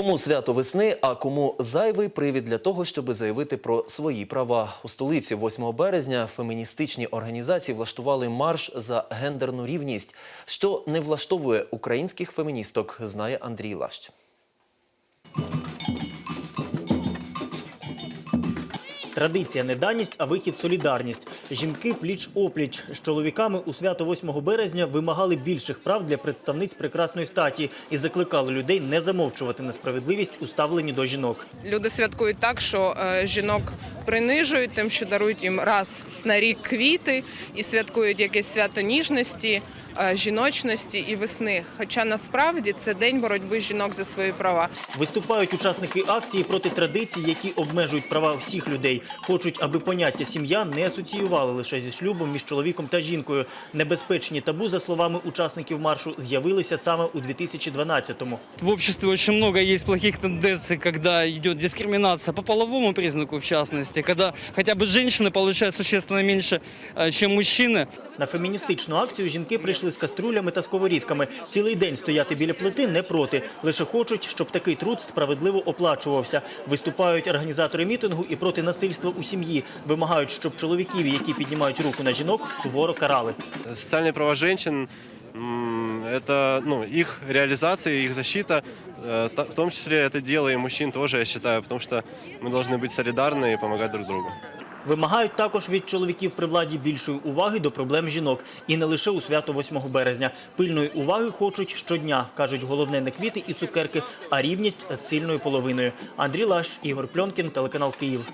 Кому свято весни, а кому зайвий привід для того, щоб заявити про свої права. У столиці 8 березня феміністичні організації влаштували марш за гендерну рівність. Що не влаштовує українських феміністок, знає Андрій Лащ. Традиція не даність, а вихід солідарність. Жінки пліч-опліч з чоловіками у свято 8 березня вимагали більших прав для представниць прекрасної статі і закликали людей не замовчувати несправедливість у ставленні до жінок. Люди святкують так, що е, жінок принижують тим, що дарують їм раз на рік квіти і святкують якесь свято ніжності, жіночності і весни. Хоча насправді це день боротьби жінок за свої права. Виступають учасники акції проти традицій, які обмежують права всіх людей. Хочуть, аби поняття сім'я не асоціювали лише зі шлюбом між чоловіком та жінкою. Небезпечні табу, за словами учасників маршу, з'явилися саме у 2012-му. В обществе очень много есть плохих тенденций, когда идет дискриминация по половому признаку, в частности, когда хотя бы женщины получают существенно меньше, э, чем мужчины. На феміністичну акцію жінки прийшли з каструлями та сковорідками. Цілий день стояти біля плити не проти. Лише хочуть, щоб такий труд справедливо оплачувався. Виступають організатори мітингу і проти насильства у сім'ї. Вимагають, щоб чоловіків, які піднімають руку на жінок, суворо карали. Социальные права женщин м, – это ну, их реализация, их защита. Э, та- В том числе это дело и мужчин тоже, я считаю, потому что мы должны быть солидарны и помогать друг другу. Вимагають також від чоловіків при владі більшої уваги до проблем жінок. І не лише у свято 8 березня. Пильної уваги хочуть щодня. Кажуть, головне не квіти і цукерки, а рівність з сильною половиною. Андрій Лаш, Ігор Пльонкін, телеканал Київ.